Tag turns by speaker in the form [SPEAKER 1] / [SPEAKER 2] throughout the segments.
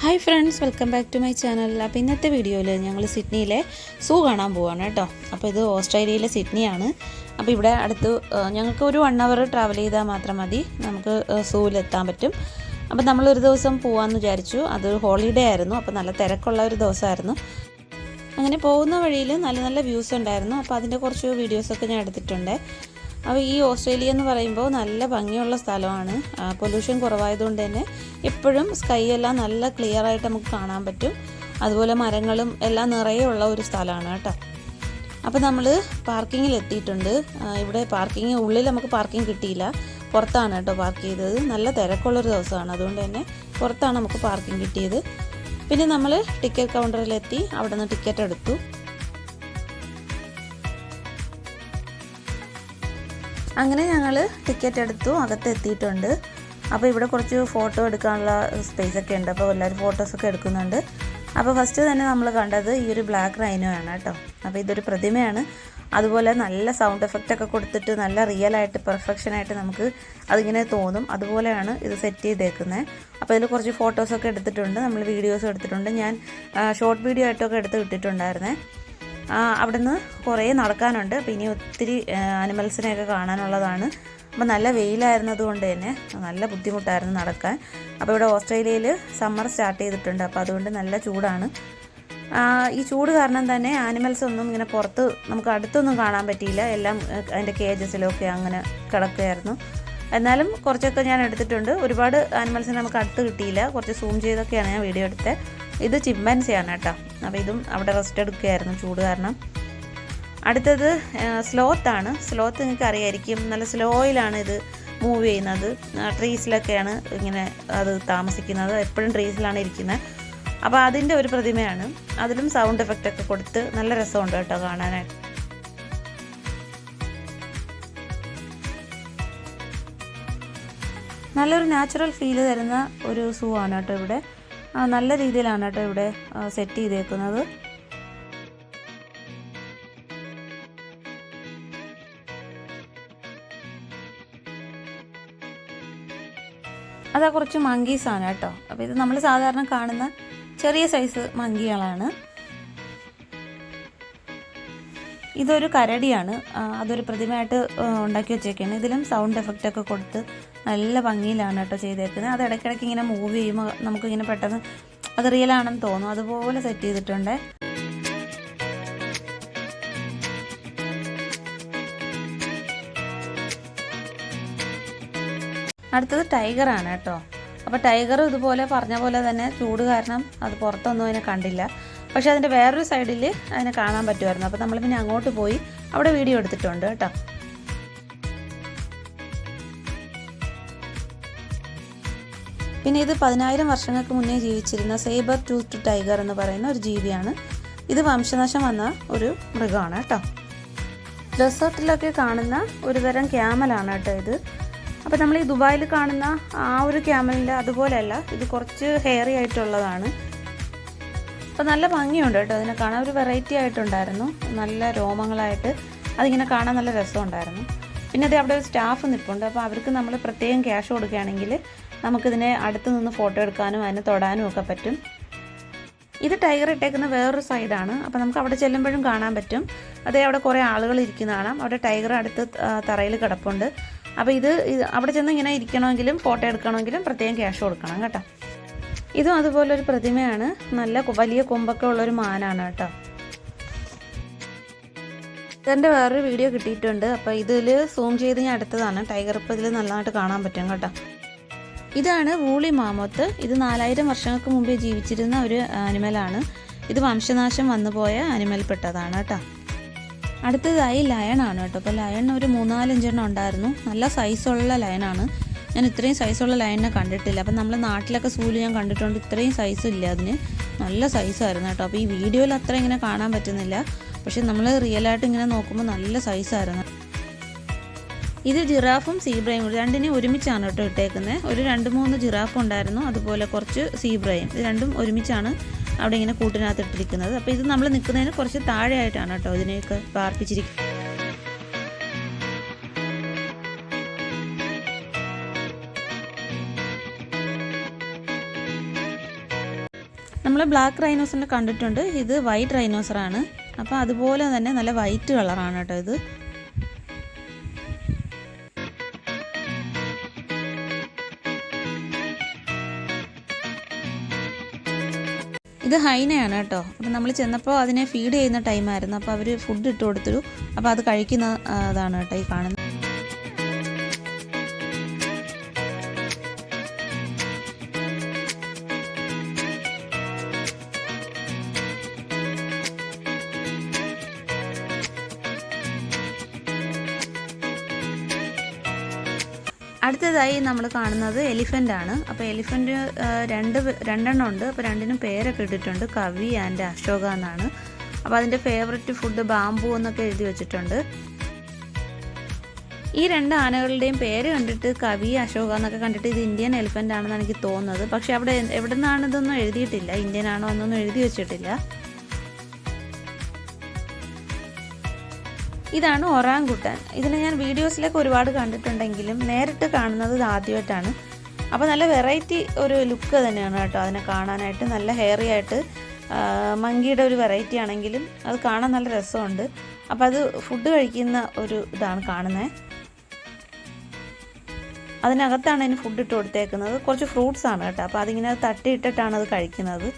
[SPEAKER 1] Hi friends welcome back to my channel അപ്പോൾ ഇന്നത്തെ വീഡിയോയിൽ ഞങ്ങൾ സിഡ്നിയിലെ സൂ കാണാൻ പോവാണ് കേട്ടോ. അപ്പോൾ ഇത് ഓസ്ട്രേലിയയിലെ സിഡ്നിയാണ്. അപ്പോൾ ഇവിടെ അടുത്ത് ഞങ്ങൾക്ക് ഒരു വൺ അവർ ട്രാവൽ ചെയ്താൽ മാത്രം മതി. നമുക്ക് സൂവിലെത്താൻ പറ്റും. അപ്പോൾ നമ്മൾ ഒരു ദിവസം പോകാമെന്ന് വിചാരിച്ചു. അതൊരു ഹോളിഡേ ആയിരുന്നു. അപ്പോൾ നല്ല തിരക്കുള്ള ഒരു ദിവസമായിരുന്നു. അങ്ങനെ പോകുന്ന വഴിയിൽ നല്ല നല്ല വ്യൂസ് ഉണ്ടായിരുന്നു. അപ്പോൾ അതിന്റെ കുറച്ച് വീഡിയോസൊക്കെ ഞാൻ എടുത്തിട്ടുണ്ട്. അപ്പോൾ ഈ ഓസ്ട്രേലിയ എന്ന് പറയുമ്പോൾ നല്ല ഭംഗിയുള്ള സ്ഥലമാണ്. പൊല്യൂഷൻ കുറവായതുകൊണ്ട് തന്നെ എപ്പോഴും സ്കൈ എല്ലാം നല്ല ക്ലിയർ ആയിട്ട് നമുക്ക് കാണാൻ പറ്റും. അതുപോലെ മരങ്ങളും എല്ലാം നിറയെ ഉള്ള ഒരു സ്ഥലമാണ് കേട്ടോ. അപ്പോൾ നമ്മൾ പാർക്കിങ്ങിൽ എത്തിയിട്ടുണ്ട്. ഇവിടെ പാർക്കിംഗ് ഉള്ളിൽ നമുക്ക് പാർക്കിംഗ് കിട്ടിയില്ല. പുറത്താണ് കേട്ടോ പാർക്ക് ചെയ്തത്. നല്ല തിരക്കുള്ളൊരു ദിവസമാണ്. അതുകൊണ്ട് തന്നെ പുറത്താണ് നമുക്ക് പാർക്കിംഗ് കിട്ടിയത്. പിന്നെ നമ്മൾ ടിക്കറ്റ് കൗണ്ടറിലെത്തി അവിടെ നിന്ന് ടിക്കറ്റ് എടുത്തു. അങ്ങനെ ഞങ്ങൾ ടിക്കറ്റ് എടുത്തു അകത്ത് എത്തിയിട്ടുണ്ട് അപ്പോൾ ഇവിടെ കുറച്ച് ഫോട്ടോ എടുക്കാനുള്ള സ്പേസ് ഒക്കെ ഉണ്ട്. അപ്പോൾ എല്ലാവരും ഫോട്ടോസൊക്കെ എടുക്കുന്നുണ്ട്. അപ്പോൾ ഫസ്റ്റ് തന്നെ നമ്മൾ കണ്ടത് ഈ ഒരു ബ്ലാക്ക് റൈനോ ആണ് കേട്ടോ. അപ്പോൾ ഇതൊരു പ്രതിമയാണ്. അതുപോലെ നല്ല സൗണ്ട് എഫക്റ്റ് ഒക്കെ കൊടുത്തിട്ട് നല്ല റിയൽ ആയിട്ട് പെർഫെക്ഷൻ ആയിട്ട് നമുക്ക് അതിങ്ങനെ തോന്നും. അതുപോലെയാണ് ഇത് സെറ്റ് ചെയ്തേക്കുന്നത് അപ്പോൾ ഇതിൽ കുറച്ച് ഫോട്ടോസൊക്കെ എടുത്തിട്ടുണ്ട്. നമ്മൾ വീഡിയോസ് എടുത്തിട്ടുണ്ട്. ഞാൻ ഷോർട്ട് വീഡിയോ ആയിട്ടൊക്കെ എടുത്ത് ഇട്ടിട്ടുണ്ടായിരുന്നേ ആ, അവിടുന്ന് കുറേ നടക്കാനുണ്ട്. അപ്പോൾ ഇനി ഒത്തിരി അനിമൽസിനെയൊക്കെ കാണാനുള്ളതാണ്. അപ്പോൾ നല്ല വെയിലായിരുന്നത് കൊണ്ട് തന്നെ നല്ല ബുദ്ധിമുട്ടായിരുന്നു നടക്കാൻ. അപ്പോൾ ഇവിടെ ഓസ്ട്രേലിയയിൽ സമ്മർ സ്റ്റാർട്ട് ചെയ്തിട്ടുണ്ട്. അപ്പോൾ അതുകൊണ്ട് നല്ല ചൂടാണ്. ഈ ചൂട് കാരണം തന്നെ ആനിമൽസ് ഒന്നും ഇങ്ങനെ പുറത്ത് നമുക്ക് അടുത്തൊന്നും കാണാൻ പറ്റിയില്ല. എല്ലാം അതിന്റെ കേജസിലൊക്കെ അങ്ങനെ കിടക്കുകയായിരുന്നു. എന്നാലും കുറച്ചൊക്കെ ഞാൻ എടുത്തിട്ടുണ്ട്. ഒരുപാട് ആനിമൽസിനെ നമുക്ക് അടുത്ത് കിട്ടിയില്ല. കുറച്ച് സൂം ചെയ്തൊക്കെയാണ് ഞാൻ വീഡിയോ എടുത്തത് ഇത് ചിമ്പൻസിയാണ് കേട്ടോ. അപ്പോൾ ഇതും അവിടെ റെസ്റ്റ് എടുക്കുകയായിരുന്നു ചൂട് കാരണം. അടുത്തത് സ്ലോത്താണ് സ്ലോത്ത് നിങ്ങൾക്ക് അറിയായിരിക്കും. നല്ല സ്ലോയിലാണ് ഇത് മൂവ് ചെയ്യുന്നത്. ട്രീസിലൊക്കെയാണ് ഇങ്ങനെ അത് താമസിക്കുന്നത്. എപ്പോഴും ട്രീസിലാണ് ഇരിക്കുന്നത്. അപ്പോൾ അതിന്റെ ഒരു പ്രതിമയാണ്. അതിലും സൗണ്ട് എഫക്റ്റ് ഒക്കെ കൊടുത്ത് നല്ല രസമുണ്ട് കേട്ടോ കാണാനായിട്ട്. നല്ലൊരു നാച്ചുറൽ ഫീൽ തരുന്ന ഒരു സൂ ആണ് കേട്ടോ ഇവിടെ. നല്ല രീതിയിലാണ് കേട്ടോ ഇവിടെ സെറ്റ് ചെയ്തേക്കുന്നത്. അതാ കുറച്ച് മങ്കീസ് ആണ് കേട്ടോ. അപ്പോൾ ഇത് നമ്മൾ സാധാരണ കാണുന്ന ചെറിയ സൈസ് മങ്കികളാണ് ഇതൊരു കരടിയാണ്. അതൊരു പ്രതിമയായിട്ട് ഉണ്ടാക്കി വെച്ചേക്കാണ്. ഇതിലും സൗണ്ട് എഫക്റ്റ് ഒക്കെ കൊടുത്ത് നല്ല ഭംഗിയിലാണ് കേട്ടോ ചെയ്തേക്കുന്നത്. അത് ഇടയ്ക്കിടയ്ക്ക് ഇങ്ങനെ മൂവ് ചെയ്യുമ്പോൾ നമുക്കിങ്ങനെ പെട്ടെന്ന് അത് റിയൽ ആണെന്ന് തോന്നും. അതുപോലെ സെറ്റ് ചെയ്തിട്ടുണ്ട്. അടുത്തത് ടൈഗർ ആണ് കേട്ടോ. അപ്പോൾ ടൈഗർ ഇതുപോലെ പറഞ്ഞ പോലെ തന്നെ ചൂട് കാരണം അത് പുറത്തൊന്നും അതിനെ കണ്ടില്ല. പക്ഷെ അതിന്റെ വേറൊരു സൈഡിൽ അതിനെ കാണാൻ പറ്റുമായിരുന്നു. അപ്പോൾ നമ്മൾ പിന്നെ അങ്ങോട്ട് പോയി അവിടെ വീഡിയോ എടുത്തിട്ടുണ്ട് കേട്ടോ. പിന്നെ ഇത് പതിനായിരം വർഷങ്ങൾക്ക് മുന്നേ ജീവിച്ചിരുന്ന സേബർ ടൂത്ത് ടൈഗർ എന്ന് പറയുന്ന ഒരു ജീവിയാണ്. ഇത് വംശനാശം വന്ന ഒരു മൃഗമാണ് കേട്ടോ. ഡെസേർട്ടിലൊക്കെ കാണുന്ന ഒരു തരം ക്യാമലാണ് കേട്ടോ ഇത്. അപ്പോൾ നമ്മൾ ഈ ദുബായിൽ കാണുന്ന ആ ഒരു ക്യാമലിന്റെ അതുപോലെയല്ല ഇത് കുറച്ച് ഹെയറി ആയിട്ടുള്ളതാണ്. അപ്പോൾ നല്ല ഭംഗിയുണ്ട് കേട്ടോ അതിനെ കാണാൻ. ഒരു വെറൈറ്റി ആയിട്ടുണ്ടായിരുന്നു. നല്ല രോമങ്ങളായിട്ട് അതിങ്ങനെ കാണാൻ നല്ല രസമുണ്ടായിരുന്നു. പിന്നെ അത് അവിടെ ഒരു സ്റ്റാഫ് നിൽപ്പുണ്ട്. അപ്പോൾ അവർക്ക് നമ്മൾ പ്രത്യേകം ക്യാഷ് കൊടുക്കുകയാണെങ്കിൽ നമുക്കിതിനെ അടുത്ത് നിന്ന് ഫോട്ടോ എടുക്കാനും അതിനെ തൊടാനും ഒക്കെ പറ്റും. ഇത് ടൈഗർ ഇട്ടേക്കുന്ന വേറൊരു സൈഡാണ് അപ്പോൾ നമുക്ക് അവിടെ ചെല്ലുമ്പോഴും കാണാൻ പറ്റും. അതേ അവിടെ കുറേ ആളുകൾ ഇരിക്കുന്ന കാണാം. അവിടെ ടൈഗർ അടുത്ത് തറയിൽ കിടപ്പുണ്ട്. അപ്പോൾ ഇത് അവിടെ ചെന്ന് ഇങ്ങനെ ഇരിക്കണമെങ്കിലും ഫോട്ടോ എടുക്കണമെങ്കിലും പ്രത്യേകം ക്യാഷ് കൊടുക്കണം കേട്ടോ. ഇതും അതുപോലെ ഒരു പ്രതിമയാണ്. നല്ല വലിയ കൊമ്പൊക്കെ ഉള്ളൊരു മാനാണ് കേട്ടോ. ഇതിന്റെ വേറൊരു വീഡിയോ കിട്ടിയിട്ടുണ്ട്. അപ്പോൾ ഇതിൽ സൂം ചെയ്ത് ഞാൻ അടുത്തതാണ് ടൈഗർ ഇപ്പോൾ ഇതിൽ നല്ലതായിട്ട് കാണാൻ പറ്റും കേട്ടോ. ഇതാണ് വൂളി മാമോത്ത്. ഇത് നാലായിരം വർഷങ്ങൾക്ക് മുമ്പേ ജീവിച്ചിരുന്ന ഒരു ആനിമലാണ് ഇത് വംശനാശം വന്നുപോയ ആനിമൽപ്പെട്ടതാണ് കേട്ടോ. അടുത്തതായി ലയൺ ആണ് കേട്ടോ. അപ്പോൾ ലയൺ ഒരു മൂന്നാലഞ്ചെണ്ണം ഉണ്ടായിരുന്നു. നല്ല സൈസുള്ള ലയണാണ് ഞാൻ ഇത്രയും സൈസുള്ള ലയണിനെ കണ്ടിട്ടില്ല. അപ്പം നമ്മൾ നാട്ടിലൊക്കെ സൂൽ ഞാൻ കണ്ടിട്ടുണ്ട്. ഇത്രയും സൈസ് ഇല്ല അതിന്. നല്ല സൈസായിരുന്നു കേട്ടോ. അപ്പോൾ ഈ വീഡിയോയിൽ അത്ര ഇങ്ങനെ കാണാൻ പറ്റുന്നില്ല. പക്ഷെ നമ്മൾ റിയലായിട്ട് ഇങ്ങനെ നോക്കുമ്പോൾ നല്ല സൈസായിരുന്നു ഇത് ജിറാഫും സീബ്രയും രണ്ടിനെയും ഒരുമിച്ചാണ് കേട്ടോ ഇട്ടേക്കുന്നത് ഒരു രണ്ട് മൂന്ന് ജിറാഫ് ഉണ്ടായിരുന്നു. അതുപോലെ കുറച്ച് സീബ്രയും ഇത് രണ്ടും ഒരുമിച്ചാണ് അവിടെ ഇങ്ങനെ കൂട്ടിനകത്ത് ഇട്ടിരിക്കുന്നത്. അപ്പോൾ ഇത് നമ്മൾ നിൽക്കുന്നതിന് കുറച്ച് താഴെയായിട്ടാണ് കേട്ടോ ഇതിനെയൊക്കെ പാർപ്പിച്ചിരിക്കുന്നത്. നമ്മൾ ബ്ലാക്ക് റൈനോസിനെ കണ്ടിട്ടുണ്ട്. ഇത് വൈറ്റ് റൈനോസറാണ് അപ്പോൾ അതുപോലെ തന്നെ നല്ല വൈറ്റ് കളറാണ് കേട്ടോ ഇത്. ഇത് ഹൈനയാണ് കേട്ടോ. അപ്പം നമ്മൾ ചെന്നപ്പോൾ അതിനെ ഫീഡ് ചെയ്യുന്ന ടൈമായിരുന്നു അപ്പോൾ അവർ ഫുഡ് ഇട്ട് കൊടുത്തു അപ്പോൾ അത് കഴിക്കുന്ന അതാണ് കേട്ടോ ഈ കാണുന്നത്. അടുത്തതായി നമ്മൾ കാണുന്നത് എലിഫന്റ് ആണ്. അപ്പോൾ എലിഫന്റ് രണ്ട് രണ്ടെണ്ണം ഉണ്ട്. അപ്പോൾ രണ്ടിനും പേരൊക്കെ ഇട്ടിട്ടുണ്ട്. കവി ആൻഡ് അശോക എന്നാണ്. അപ്പോൾ അതിന്റെ ഫേവററ്റ് ഫുഡ് ബാമ്പു എന്നൊക്കെ എഴുതി വെച്ചിട്ടുണ്ട്. ഈ രണ്ട് ആനകളുടെയും പേര് കണ്ടിട്ട് കവി അശോക എന്നൊക്കെ കണ്ടിട്ട് ഇത് ഇന്ത്യൻ എലിഫന്റ് ആണെന്ന് എനിക്ക് തോന്നുന്നത്. പക്ഷേ അവിടെ എവിടെ നിന്നാണ് ഇതൊന്നും എഴുതിയിട്ടില്ല. ഇന്ത്യൻ ആണോ എന്നൊന്നും എഴുതി വെച്ചിട്ടില്ല. ഇതാണ് ഒറാങ്കുട്ടൻ. ഇതിനെ ഞാൻ വീഡിയോസിലൊക്കെ ഒരുപാട് കണ്ടിട്ടുണ്ടെങ്കിലും നേരിട്ട് കാണുന്നത് ഇത് ആദ്യമായിട്ടാണ്. അപ്പോൾ നല്ല വെറൈറ്റി ഒരു ലുക്ക് തന്നെയാണ് കേട്ടോ അതിനെ കാണാനായിട്ട്. നല്ല ഹെയറി ആയിട്ട് മങ്കിയുടെ ഒരു വെറൈറ്റി ആണെങ്കിലും അത് കാണാൻ നല്ല രസമുണ്ട്. അപ്പോൾ അത് ഫുഡ് കഴിക്കുന്ന ഒരു ഇതാണ് കാണുന്നത് അതിനകത്താണ് അതിന് ഫുഡ് ഇട്ട് കൊടുത്തേക്കുന്നത്. കുറച്ച് ഫ്രൂട്ട്സ് ആണ് കേട്ടോ. അപ്പോൾ അതിങ്ങനെ തട്ടിയിട്ടിട്ടാണ് അത് കഴിക്കുന്നത്.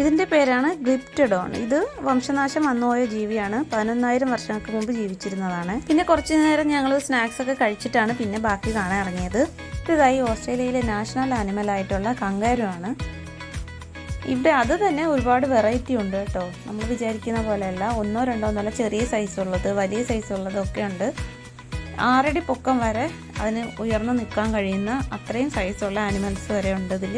[SPEAKER 1] ഇതിന്റെ പേരാണ് ഗ്രിപ്റ്റഡോൺ ഇത് വംശനാശം വന്നുപോയ ജീവിയാണ്. പതിനൊന്നായിരം വർഷങ്ങൾക്ക് മുമ്പ് ജീവിച്ചിരുന്നതാണ്. പിന്നെ കുറച്ച് നേരം ഞങ്ങൾ സ്നാക്സ് ഒക്കെ കഴിച്ചിട്ടാണ് പിന്നെ ബാക്കി കാണാൻ ഇറങ്ങിയത്. ഇതായി ഓസ്ട്രേലിയയിലെ നാഷണൽ ആനിമൽ ആയിട്ടുള്ള കങ്കാരുവാണ്. ഇവിടെ അത് തന്നെ ഒരുപാട് വെറൈറ്റി ഉണ്ട് കേട്ടോ. നമ്മൾ വിചാരിക്കുന്ന പോലെയല്ല. ഒന്നോ രണ്ടോ നല്ല ചെറിയ സൈസ് ഉള്ളത് വലിയ സൈസ് ഉള്ളത് ഒക്കെ ഉണ്ട്. ആറടി പൊക്കം വരെ അതിന് ഉയർന്നു നിൽക്കാൻ കഴിയുന്ന അത്രയും സൈസുള്ള ആനിമൽസ് വരെ ഉണ്ട് ഇതിൽ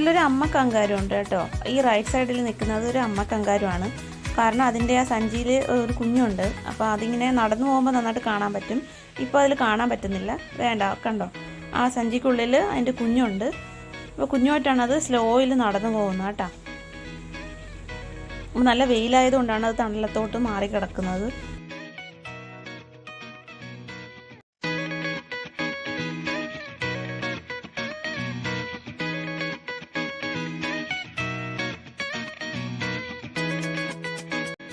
[SPEAKER 1] ഇതിലൊരു അമ്മ കങ്കാരു ഉണ്ട് കേട്ടോ. ഈ റൈറ്റ് സൈഡിൽ നിൽക്കുന്നത് ഒരു അമ്മ കങ്കാരുമാണ് കാരണം അതിന്റെ ആ സഞ്ചിയിൽ ഒരു കുഞ്ഞുണ്ട്. അപ്പോൾ അതിങ്ങനെ നടന്നു പോകുമ്പോൾ നന്നായിട്ട് കാണാൻ പറ്റും. ഇപ്പോൾ അതിൽ കാണാൻ പറ്റുന്നില്ല. വേണ്ട കണ്ടോ? ആ സഞ്ചിക്കുള്ളിൽ അതിന്റെ കുഞ്ഞുണ്ട്. അപ്പോൾ കുഞ്ഞുമായിട്ടാണ് അത് സ്ലോയിൽ നടന്നു പോകുന്നത് കേട്ടോ. നല്ല വെയിലായതുകൊണ്ടാണ് അത് തണലത്തോട്ട് മാറി കിടക്കുന്നത്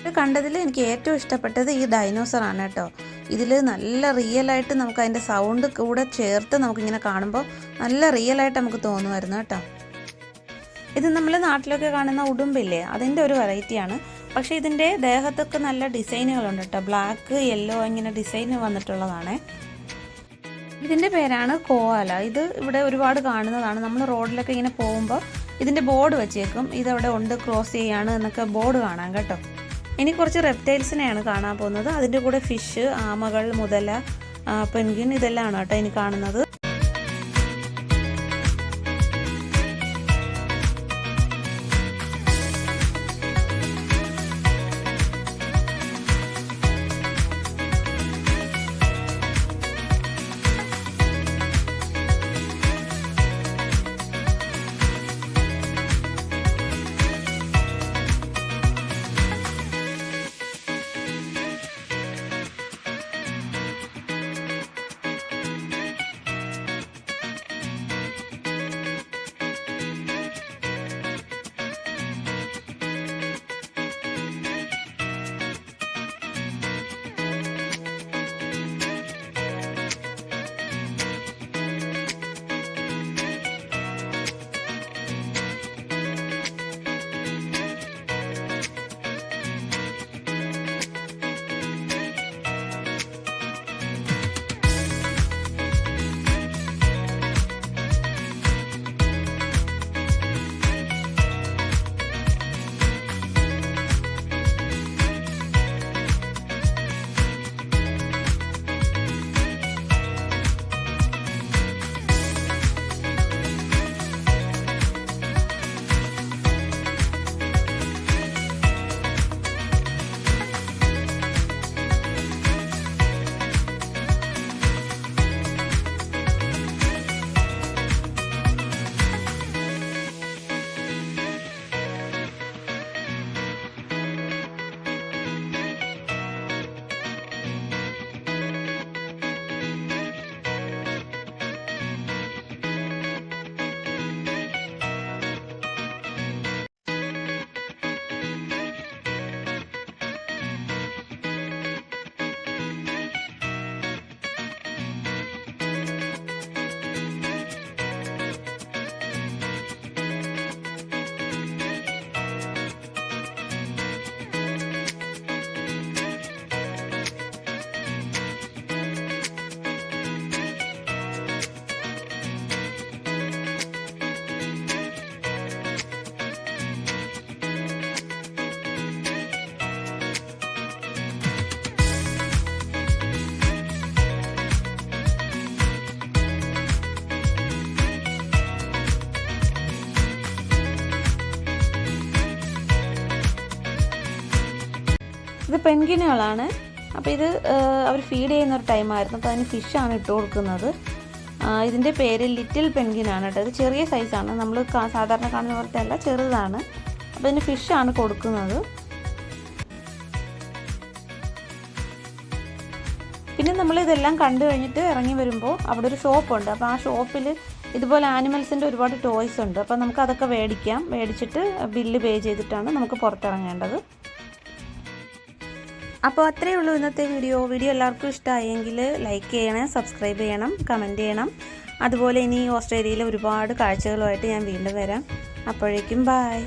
[SPEAKER 1] ഇത് കണ്ടതിൽ എനിക്ക് ഏറ്റവും ഇഷ്ടപ്പെട്ടത് ഈ ഡൈനോസർ ആണ് കേട്ടോ. ഇതിൽ നല്ല റിയൽ ആയിട്ട് നമുക്ക് അതിന്റെ സൗണ്ട് കൂടെ ചേർത്ത് നമുക്കിങ്ങനെ കാണുമ്പോൾ നല്ല റിയൽ ആയിട്ട് നമുക്ക് തോന്നുമായിരുന്നു കേട്ടോ. ഇത് നമ്മൾ നാട്ടിലൊക്കെ കാണുന്ന ഉടുമ്പില്ലേ? അതിന്റെ ഒരു വെറൈറ്റിയാണ് പക്ഷേ ഇതിന്റെ ദേഹത്തൊക്കെ നല്ല ഡിസൈനുകളുണ്ട് കേട്ടോ. ബ്ലാക്ക് യെല്ലോ ഇങ്ങനെ ഡിസൈൻ വന്നിട്ടുള്ളതാണ്. ഇതിന്റെ പേരാണ് കോവാല ഇത് ഇവിടെ ഒരുപാട് കാണുന്നതാണ്. നമ്മൾ റോഡിലൊക്കെ ഇങ്ങനെ പോകുമ്പോൾ ഇതിന്റെ ബോർഡ് വെച്ചേക്കും. ഇതവിടെ ഉണ്ട് ക്രോസ് ചെയ്യാണ് എന്നൊക്കെ ബോർഡ് കാണാം കേട്ടോ. ഇനി കുറച്ച് റെപ്റ്റൈൽസിനെയാണ് കാണാൻ പോകുന്നത്. അതിന്റെ കൂടെ ഫിഷ് ആമകൾ മുതല പെൻഗ്വിൻ ഇതെല്ലാമാണ് കേട്ടോ ഇനി കാണുന്നത്. ഇത് പെൻഗിനുകളാണ് അപ്പോൾ ഇത് അവർ ഫീഡ് ചെയ്യുന്ന ഒരു ടൈമായിരുന്നു അപ്പോൾ അതിന് ഫിഷാണ് ഇട്ട് കൊടുക്കുന്നത്. ഇതിന്റെ പേര് ലിറ്റിൽ പെൻഗിനാണ് കേട്ടോ. ഇത് ചെറിയ സൈസാണ് നമ്മൾ സാധാരണ കാണുന്ന പോലത്തെ അല്ല ചെറുതാണ്. അപ്പോൾ ഇതിന് ഫിഷാണ് കൊടുക്കുന്നത്. പിന്നെ നമ്മൾ ഇതെല്ലാം കണ്ടു കഴിഞ്ഞിട്ട് ഇറങ്ങി വരുമ്പോൾ അവിടെ ഒരു ഷോപ്പുണ്ട് അപ്പോൾ ആ ഷോപ്പിൽ ഇതുപോലെ ആനിമൽസിന്റെ ഒരുപാട് ടോയ്സ് ഉണ്ട്. അപ്പോൾ നമുക്ക് അതൊക്കെ മേടിക്കാം. മേടിച്ചിട്ട് ബില്ല് പേ ചെയ്തിട്ടാണ് നമുക്ക് പുറത്തിറങ്ങേണ്ടത്. അപ്പോൾ അത്രയേ ഉള്ളൂ ഇന്നത്തെ വീഡിയോ. വീഡിയോ എല്ലാവർക്കും ഇഷ്ടമായെങ്കിൽ ലൈക്ക് ചെയ്യണം സബ്സ്ക്രൈബ് ചെയ്യണം കമന്റ് ചെയ്യണം. അതുപോലെ ഇനി ഓസ്ട്രേലിയയിലെ ഒരുപാട് കാഴ്ചകളുമായിട്ട് ഞാൻ വീണ്ടും വരാം. അപ്പോഴേക്കും ബായ്